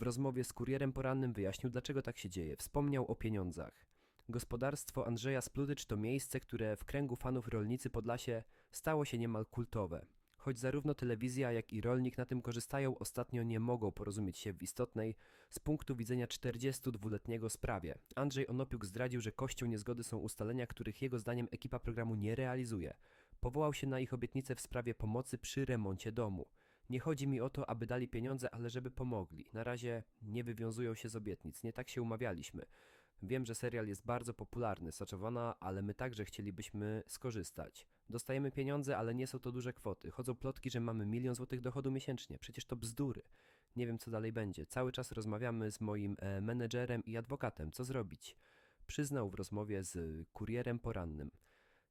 W rozmowie z kurierem porannym wyjaśnił, dlaczego tak się dzieje. Wspomniał o pieniądzach. Gospodarstwo Andrzeja Spludycz to miejsce, które w kręgu fanów rolnicy Podlasie stało się niemal kultowe. Choć zarówno telewizja, jak i rolnik na tym korzystają, ostatnio nie mogą porozumieć się w istotnej, z punktu widzenia 42-letniego sprawie. Andrzej Onopiuk zdradził, że kością niezgody są ustalenia, których jego zdaniem ekipa programu nie realizuje. Powołał się na ich obietnicę w sprawie pomocy przy remoncie domu. Nie chodzi mi o to, aby dali pieniądze, ale żeby pomogli. Na razie nie wywiązują się z obietnic, nie tak się umawialiśmy. Wiem, że serial jest bardzo popularny, saczowana, ale my także chcielibyśmy skorzystać. Dostajemy pieniądze, ale nie są to duże kwoty. Chodzą plotki, że mamy milion złotych dochodu miesięcznie. Przecież to bzdury. Nie wiem, co dalej będzie. Cały czas rozmawiamy z moim e, menedżerem i adwokatem. Co zrobić? Przyznał w rozmowie z kurierem porannym.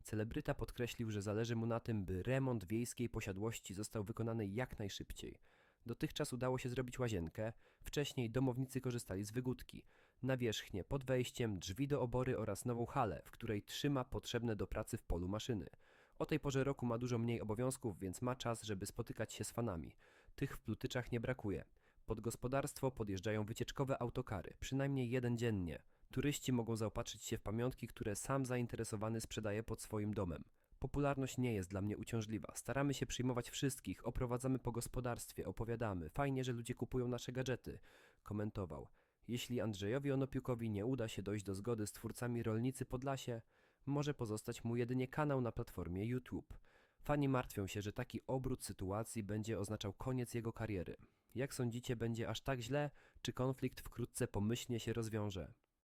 Celebryta podkreślił, że zależy mu na tym, by remont wiejskiej posiadłości został wykonany jak najszybciej. Dotychczas udało się zrobić łazienkę, wcześniej domownicy korzystali z wygódki, nawierzchnię pod wejściem, drzwi do obory oraz nową halę, w której trzyma potrzebne do pracy w polu maszyny. O tej porze roku ma dużo mniej obowiązków, więc ma czas, żeby spotykać się z fanami. Tych w Plutyczach nie brakuje. Pod gospodarstwo podjeżdżają wycieczkowe autokary, przynajmniej jeden dziennie. Turyści mogą zaopatrzyć się w pamiątki, które sam zainteresowany sprzedaje pod swoim domem. Popularność nie jest dla mnie uciążliwa. Staramy się przyjmować wszystkich, oprowadzamy po gospodarstwie, opowiadamy. Fajnie, że ludzie kupują nasze gadżety. Komentował. Jeśli Andrzejowi Onopiukowi nie uda się dojść do zgody z twórcami Rolnicy Podlasie, może pozostać mu jedynie kanał na platformie YouTube. Fani martwią się, że taki obrót sytuacji będzie oznaczał koniec jego kariery. Jak sądzicie, będzie aż tak źle, czy konflikt wkrótce pomyślnie się rozwiąże?